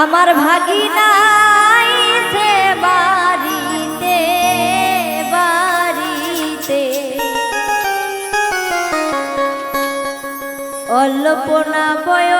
আমার ভাগিনাই সে বাড়িতে বাড়িতে। অল্পনা বয়